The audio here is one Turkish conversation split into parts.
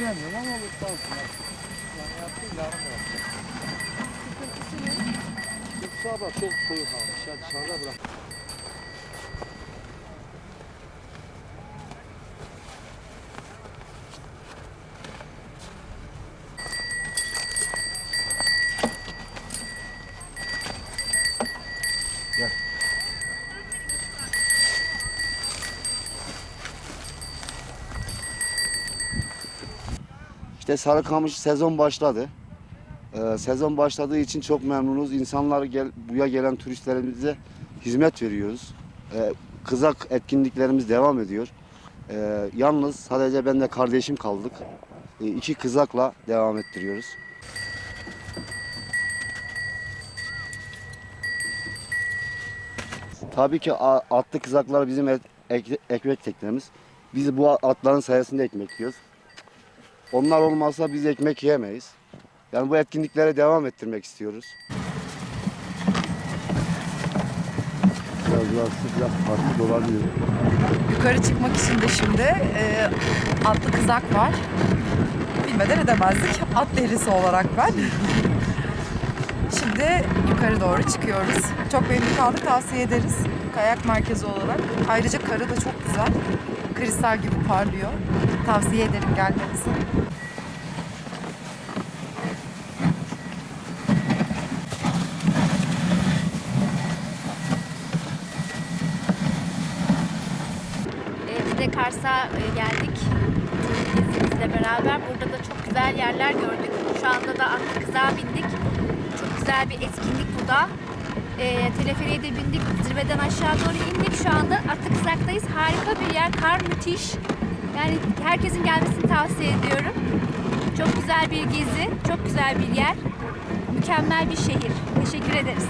söylemiyorum ama bu sağ olsun. Yani yaptı yarın da yaptı. Yoksa da çok soğuk almış ya dışarıda bırak. İşte Sarıkamış sezon başladı. Ee, sezon başladığı için çok memnunuz. İnsanlar gel, buya gelen turistlerimize hizmet veriyoruz. Ee, kızak etkinliklerimiz devam ediyor. Ee, yalnız sadece ben de kardeşim kaldık. Ee, iki kızakla devam ettiriyoruz. Tabii ki atlı kızaklar bizim ekmek teknemiz. Biz bu atların sayesinde ekmek yiyoruz. Onlar olmazsa biz ekmek yiyemeyiz. Yani bu etkinliklere devam ettirmek istiyoruz. Biraz daha sıcak farklı olabilir. Yukarı çıkmak için de şimdi e, atlı kızak var. Bilmeden edemezdik. At derisi olarak ben. Şimdi yukarı doğru çıkıyoruz. Çok memnun kaldık. Tavsiye ederiz. Kayak merkezi olarak. Ayrıca karı da çok güzel. Kristal gibi parlıyor. Tavsiye ederim gelmenizi. Ee, Kars'a e, geldik. Gezimizle beraber. Burada da çok güzel yerler gördük. Şu anda da atlı kızağa bindik. Güzel bir etkinlik bu da. E, teleferiğe de bindik. Zirveden aşağı doğru indik. Şu anda atlı kızaktayız. Harika bir yer. Kar müthiş. Yani herkesin gelmesini tavsiye ediyorum. Çok güzel bir gezi. Çok güzel bir yer. Mükemmel bir şehir. Teşekkür ederiz.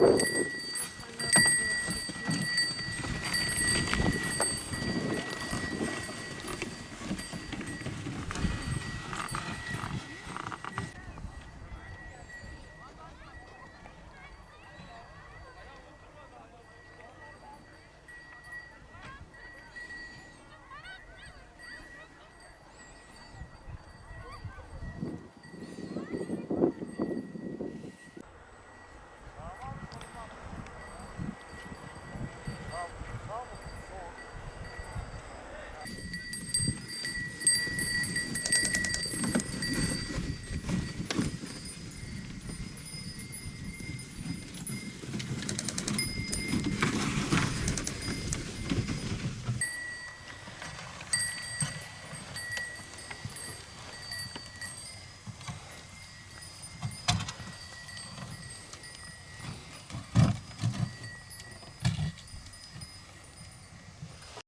you.